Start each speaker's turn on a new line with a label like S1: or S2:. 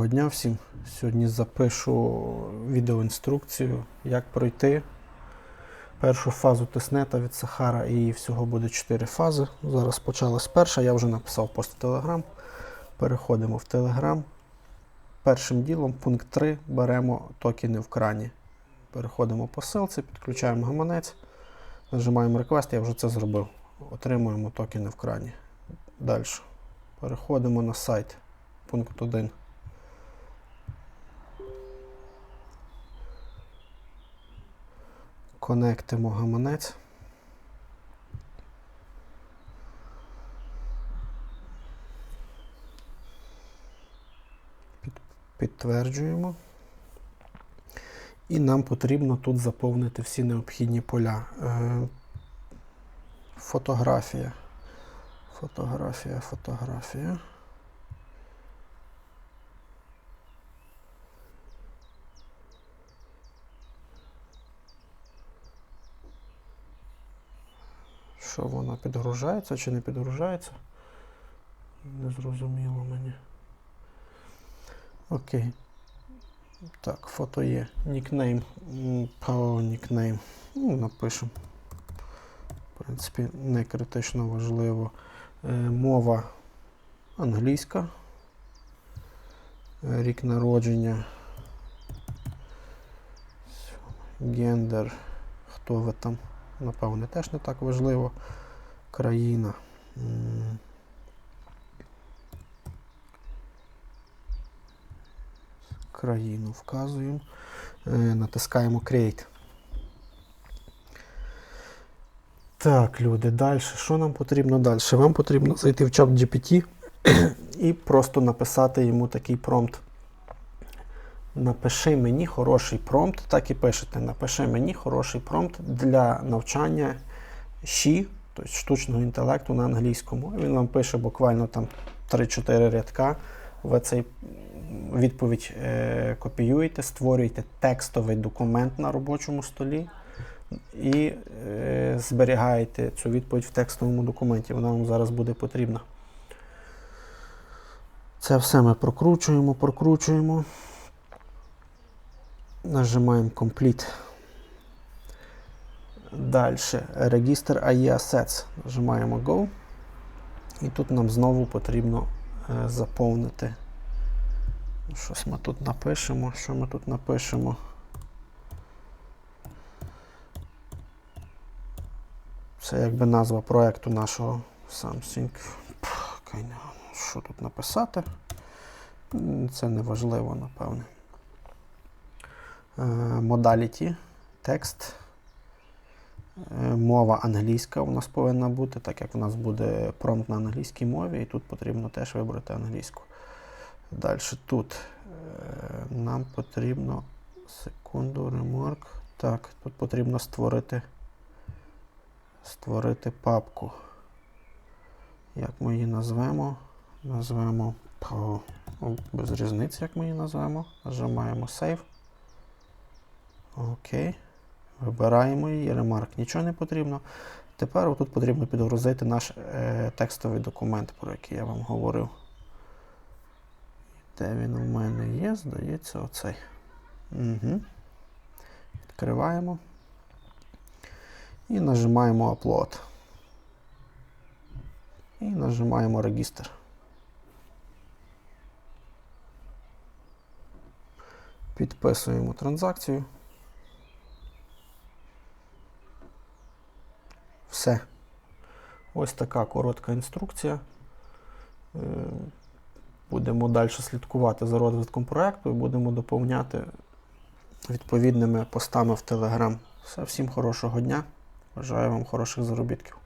S1: Доброго дня всім. Сьогодні запишу відеоінструкцію, як пройти першу фазу тиснета від Сахара і всього буде 4 фази. Зараз почалась перша, я вже написав пост в Telegram. Переходимо в Telegram. Першим ділом, пункт 3, беремо токени в крані. Переходимо по ссылці, підключаємо гаманець, нажимаємо Request, я вже це зробив. Отримуємо токени в крані. Далі. Переходимо на сайт. Пункт 1. Конектимо гаманець. Підтверджуємо. І нам потрібно тут заповнити всі необхідні поля. Е, Фотографія. Фотографія, фотографія. Що вона підгружається чи не підгружається? Не зрозуміло мені. Окей. Так, фото є. Нікнейм. М, нікнейм. Ну, напишемо. В принципі, не критично важливо. Е, мова англійська. Е, Рік народження. Гендер. Хто ви там? Напевне, теж не так важливо. Країна. Країну вказуємо. Е, Натискаємо Create. Так, люди, далі. Що нам потрібно далі? Вам потрібно зайти в чат GPT і просто написати йому такий промпт. Напиши мені хороший промпт, так і пишете. Напиши мені хороший промпт для навчання щі, тобто штучного інтелекту на англійському. Він вам пише буквально там 3-4 рядка. Ви цей відповідь е, копіюєте, створюєте текстовий документ на робочому столі і е, зберігаєте цю відповідь в текстовому документі. Вона вам зараз буде потрібна. Це все ми прокручуємо, прокручуємо. Нажимаємо Complete. Далі. Регістр AI Assets. Нажимаємо Go. І тут нам знову потрібно е, заповнити. Щось ми тут напишемо. Що ми тут напишемо? Це якби назва проекту нашого Something. Що тут написати? Це не важливо, напевне. Е, Modality, текст. Е, Мова англійська у нас повинна бути, так як у нас буде промпт на англійській мові, і тут потрібно теж вибрати англійську. Далі тут е, нам потрібно секунду, ремарк. Так, тут потрібно створити створити папку. Як ми її назвемо? Назвемо без різниці, як ми її назвемо. Нажимаємо Save. Окей. Вибираємо її, ремарк. Нічого не потрібно. Тепер тут потрібно підгрузити наш е, текстовий документ, про який я вам говорив. Де він у мене є? Здається, оцей. Угу. Відкриваємо. І нажимаємо Upload. І нажимаємо Регістр. Підписуємо транзакцію. Все. Ось така коротка інструкція. Е, Будемо далі слідкувати за розвитком проєкту і будемо доповняти відповідними постами в Telegram. Все, всім хорошого дня. Бажаю вам хороших заробітків.